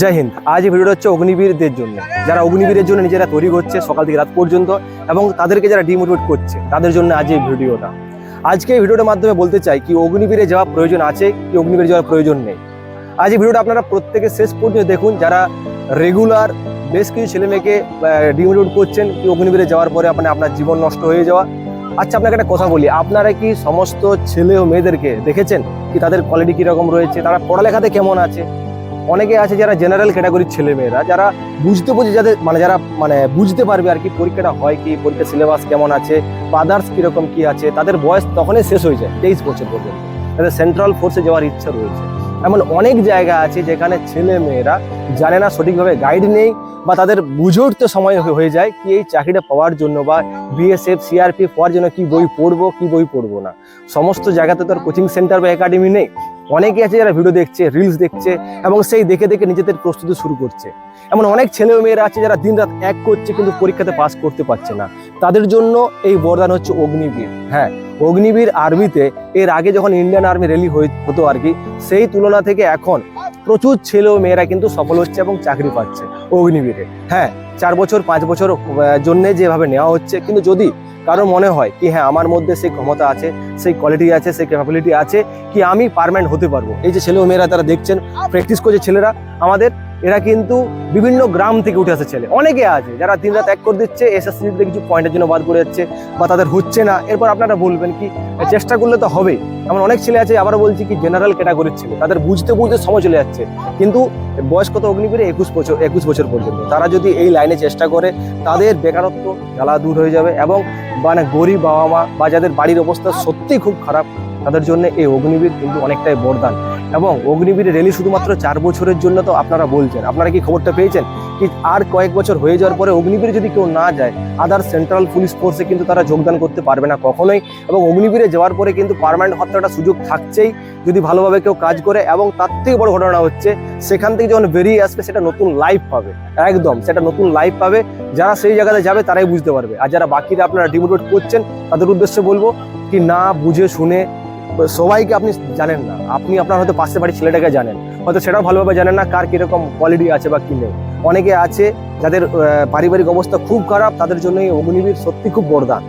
জয় হিন্দ। আজ এই ভিডিওটা হচ্ছে অগ্নিবীরদের জন্য। যারা অগ্নিবীরের জন্য নিজেরা তৈরি করছে সকাল থেকে রাত পর্যন্ত এবং তাদেরকে যারা ডিমোটিভেট করছে, তাদের জন্য আজ এই ভিডিওটা। আজকে এই ভিডিওটার মাধ্যমে বলতে চাই কি অগ্নিবীরে যাওয়া প্রয়োজন আছে, কি অগ্নিবীরে যাওয়ার প্রয়োজন নেই। আজ এই ভিডিওটা আপনারা প্রত্যেকে শেষ পর্যন্ত দেখুন। যারা রেগুলার বেশ কিছু ছেলে মেয়েকে ডিমোটিভেট করছেন, কি অগ্নিবীরে যাওয়ার পরে আপনার আপনার জীবন নষ্ট হয়ে যাওয়া। আচ্ছা আপনাকে একটা কথা বলি। আপনারা কি সমস্ত ছেলে ও মেয়েদেরকে দেখেছেন? কি তাদের কোয়ালিটি কীরকম রয়েছে? তারা পড়ালেখাতে কেমন আছে? অনেকে আছে যারা জেনারেল ক্যাটাগরির ছেলে মেয়েরা যারা বুঝতে বুঝে যাদের মানে যারা মানে বুঝতে পারবে আর কি পরীক্ষাটা হয় কি পরীক্ষার সিলেবাস কেমন আছে বা আদার্স কীরকম কি আছে, তাদের বয়স তখনই শেষ হয়ে যায়, তেইশ বছর পর্যন্ত। তাদের সেন্ট্রাল ফোর্সে যাওয়ার ইচ্ছা রয়েছে। এমন অনেক জায়গা আছে যেখানে ছেলে মেয়েরা জানে না সঠিকভাবে গাইড নেই বা তাদের বুঝে উঠতে সময় হয়ে- হয়ে যায় কি এই চাকরিটা পাওয়ার জন্য বা বিএসএফ সিআরপি পাওয়ার জন্য কি বই পড়ব, কি বই পড়ব না। সমস্ত জায়গাতে তো আর কোচিং সেন্টার বা একাডেমি নেই। অনেকে আছে যারা ভিডিও দেখছে রিলস দেখছে এবং সেই দেখে দেখে নিজেদের প্রস্তুতি শুরু করছে। এমন অনেক ছেলে মেয়েরা আছে যারা দিন রাত এক করছে কিন্তু পরীক্ষাতে পাস করতে পারছে না। তাদের জন্য এই বরদান হচ্ছে অগ্নিবীর। হ্যাঁ অগ্নিবীর আর্মিতে এর আগে যখন ইন্ডিয়ান আর্মি র্যালি হতো আর কি, সেই তুলনা থেকে এখন প্রচুর ছেলে মেয়েরা কিন্তু সফল হচ্ছে এবং চাকরি পাচ্ছে। অগ্নিবীরে। হ্যাঁ চার বছর, পাঁচ বছর জন্যে যেভাবে নেওয়া হচ্ছে, কিন্তু যদি কারও মনে হয় কি হ্যাঁ আমার মধ্যে সেই ক্ষমতা আছে, সেই কোয়ালিটি আছে, সেই ক্যাপাবিলিটি আছে, কি আমি পারমানেন্ট হতে পারব? এই যে ছেলে মেয়েরা তারা দেখছেন প্র্যাকটিস করছে ছেলেরা, আমাদের এরা কিন্তু বিভিন্ন গ্রাম থেকে উঠে আসে ছেলে। অনেকে আছে যারা দিন রাত এক করে দিচ্ছে এসএসসিতে কিছু পয়েন্টের জন্য বাদ করে যাচ্ছে বা তাদের হচ্ছে না। এরপর আপনারা বলবেন কি, চেষ্টা করলে তো হবেই এমন অনেক ছেলে আছে আবার বলছি কি জেনারেল ক্যাটাগরির ছেলে। তাদের বুঝতে বুঝতে সময় চলে যাচ্ছে। কিন্তু বয়স কত অগ্নিবীরে একুশ বছর একুশ বছর পর্যন্ত। তারা যদি এই লাইনে চেষ্টা করে, তাদের বেকারত্ব জ্বালা দূর হয়ে যাবে এবং মানে গরিব বাবা মা বা যাদের বাড়ির অবস্থা সত্যিই খুব খারাপ, তাদের জন্য এই অগ্নিবীর কিন্তু অনেকটাই বরদান। এবং অগ্নিবীর রেলি শুধুমাত্র চার বছরের জন্য তো আপনারা বলছেন। আপনারা কি খবরটা পেয়েছেন? কি আর কয়েক বছর হয়ে যাওয়ার পরে অগ্নিবীরে যদি কেউ না যায় আদার সেন্ট্রাল পুলিশ ফোর্সে কিন্তু তারা যোগদান করতে পারবে না কখনোই এবং অগ্নিবীরে যাওয়ার পরে কিন্তু পার্মানেন্ট একটা সুযোগ থাকছেই যদি ভালোভাবে কেউ কাজ করে এবং তার থেকে বড় ঘটনা হচ্ছে, সেখান থেকে যখন বেরিয়ে আসবে, সেটা নতুন লাইফ পাবে। একদম, সেটা নতুন লাইফ পাবে। যারা সেই জায়গাতে যাবে, তারাই বুঝতে পারবে। আর যারা বাকিরা আপনারা ডিমোটিভেট করছেন, তাদের উদ্দেশ্যে বলব কি না বুঝে শুনে সবাইকে আপনি জানেন না। আপনি আপনার হয়তো পাশের বাড়ির ছেলেটাকে জানেন। হয়তো সেটাও ভালোভাবে জানেন না কার কীরকম কোয়ালিটি আছে বা কী নেই। অনেকে আছে যাদের পারিবারিক অবস্থা খুব খারাপ, তাদের জন্য এই অগ্নিবীর সত্যি খুব বরদান